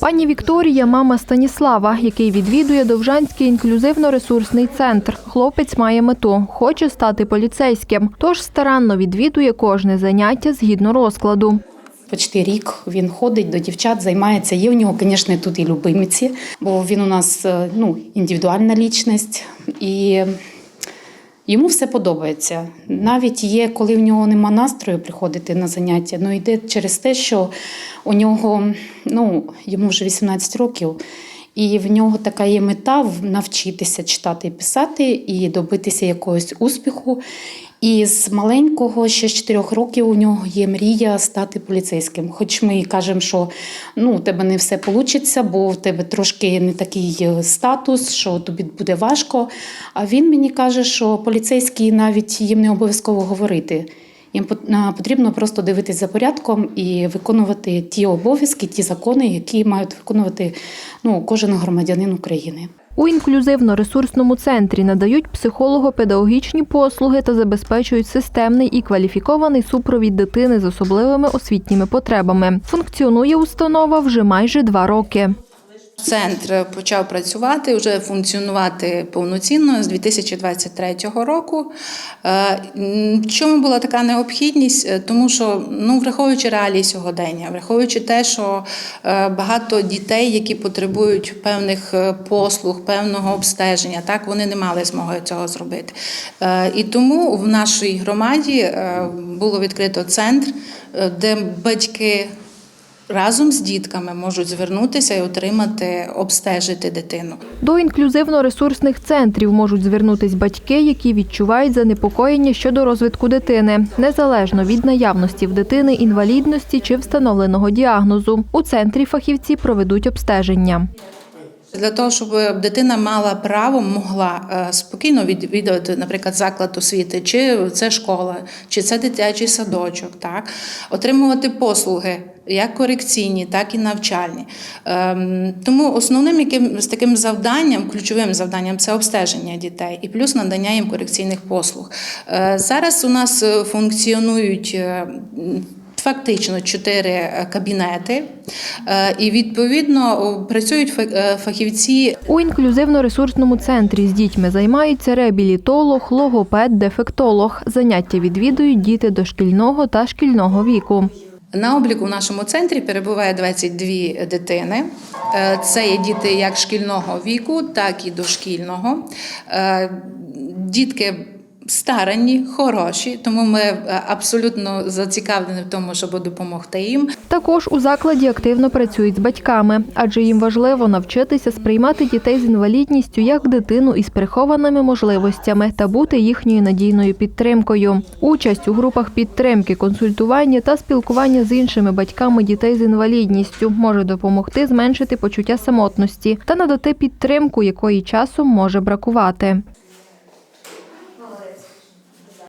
Пані Вікторія, мама Станіслава, який відвідує Довжанський інклюзивно-ресурсний центр. Хлопець має мету, хоче стати поліцейським, тож старанно відвідує кожне заняття згідно розкладу. Почти рік він ходить до дівчат, займається. Є у нього, звісно, тут і любимиці, бо він у нас е, ну, індивідуальна лічність. І йому все подобається. Навіть є, коли в нього нема настрою приходити на заняття, ну йде через те, що у нього, ну, йому вже 18 років, і в нього така є мета навчитися читати і писати, і добитися якогось успіху. І з маленького, ще з 4 років, у нього є мрія стати поліцейським. Хоч ми кажемо, що ну, у тебе не все вийде, бо в тебе трошки не такий е, статус, що тобі буде важко. А він мені каже, що поліцейські навіть їм не обов'язково говорити. Їм пот- потрібно просто дивитися за порядком і виконувати ті обов'язки, ті закони, які мають виконувати ну, кожен громадянин України. У інклюзивно-ресурсному центрі надають психолого-педагогічні послуги та забезпечують системний і кваліфікований супровід дитини з особливими освітніми потребами. Функціонує установа вже майже два роки. Центр почав працювати, вже функціонувати повноцінно з 2023 року. Е, Чому була така необхідність? Е, Тому що, ну, враховуючи реалії сьогодення, враховуючи те, що е, багато дітей, які потребують певних послуг, певного обстеження, так вони не мали змоги цього зробити. І тому в нашій громаді було відкрито центр, де батьки разом з дітками можуть звернутися і отримати, обстежити дитину. До інклюзивно-ресурсних центрів можуть звернутись батьки, які відчувають занепокоєння щодо розвитку дитини, незалежно від наявності в дитини інвалідності чи встановленого діагнозу. У центрі фахівці проведуть обстеження. Для того, щоб дитина мала право, могла е, спокійно відвідувати, наприклад, заклад освіти, чи це школа, чи це дитячий садочок, так отримувати послуги. Як корекційні, так і навчальні. Ем, Тому основним яким з таким завданням, ключовим завданням це обстеження дітей і плюс надання їм корекційних послуг. Е, Зараз у нас е, функціонують Фактично чотири е, кабінети, Е, і відповідно працюють е, фахівці У інклюзивно-ресурсному центрі з дітьми займаються реабілітолог, логопед, дефектолог. Заняття відвідують діти дошкільного та шкільного віку. На обліку в нашому центрі перебуває 22 дитини. Це є діти як шкільного віку, так і дошкільного. Дітки старанні, хороші, тому ми е, абсолютно зацікавлені в тому, щоб допомогти їм. Також у закладі активно працюють з батьками, адже їм важливо навчитися сприймати дітей з інвалідністю як дитину із прихованими можливостями та бути їхньою надійною підтримкою. Участь у групах підтримки, консультування та спілкування з іншими батьками дітей з інвалідністю може допомогти зменшити почуття самотності та надати підтримку, якої часом може бракувати.